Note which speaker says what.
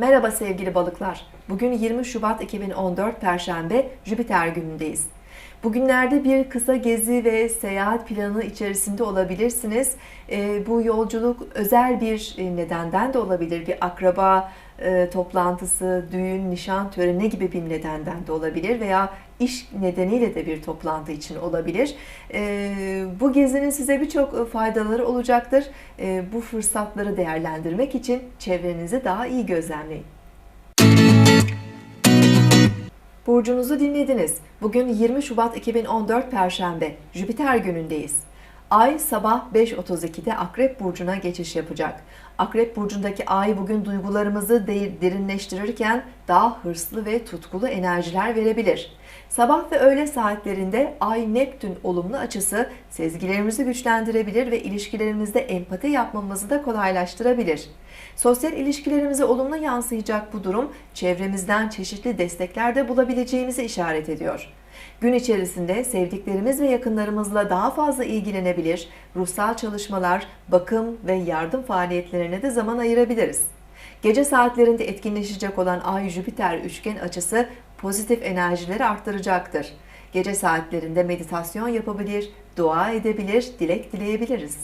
Speaker 1: Merhaba sevgili balıklar. Bugün 20 Şubat 2014 Perşembe Jüpiter günündeyiz. Bugünlerde bir kısa gezi ve seyahat planı içerisinde olabilirsiniz. E, bu yolculuk özel bir e, nedenden de olabilir. Bir akraba e, toplantısı, düğün, nişan töreni gibi bir nedenden de olabilir veya iş nedeniyle de bir toplantı için olabilir. E, bu gezinin size birçok faydaları olacaktır. E, bu fırsatları değerlendirmek için çevrenizi daha iyi gözlemleyin. Burcunuzu dinlediniz. Bugün 20 Şubat 2014 Perşembe. Jüpiter günündeyiz. Ay sabah 5.32'de Akrep Burcu'na geçiş yapacak. Akrep Burcu'ndaki ay bugün duygularımızı derinleştirirken daha hırslı ve tutkulu enerjiler verebilir. Sabah ve öğle saatlerinde Ay Neptün olumlu açısı sezgilerimizi güçlendirebilir ve ilişkilerimizde empati yapmamızı da kolaylaştırabilir. Sosyal ilişkilerimize olumlu yansıyacak bu durum çevremizden çeşitli desteklerde bulabileceğimizi işaret ediyor. Gün içerisinde sevdiklerimiz ve yakınlarımızla daha fazla ilgilenebilir, ruhsal çalışmalar, bakım ve yardım faaliyetlerine de zaman ayırabiliriz. Gece saatlerinde etkinleşecek olan Ay-Jüpiter üçgen açısı pozitif enerjileri arttıracaktır. Gece saatlerinde meditasyon yapabilir, dua edebilir, dilek dileyebiliriz.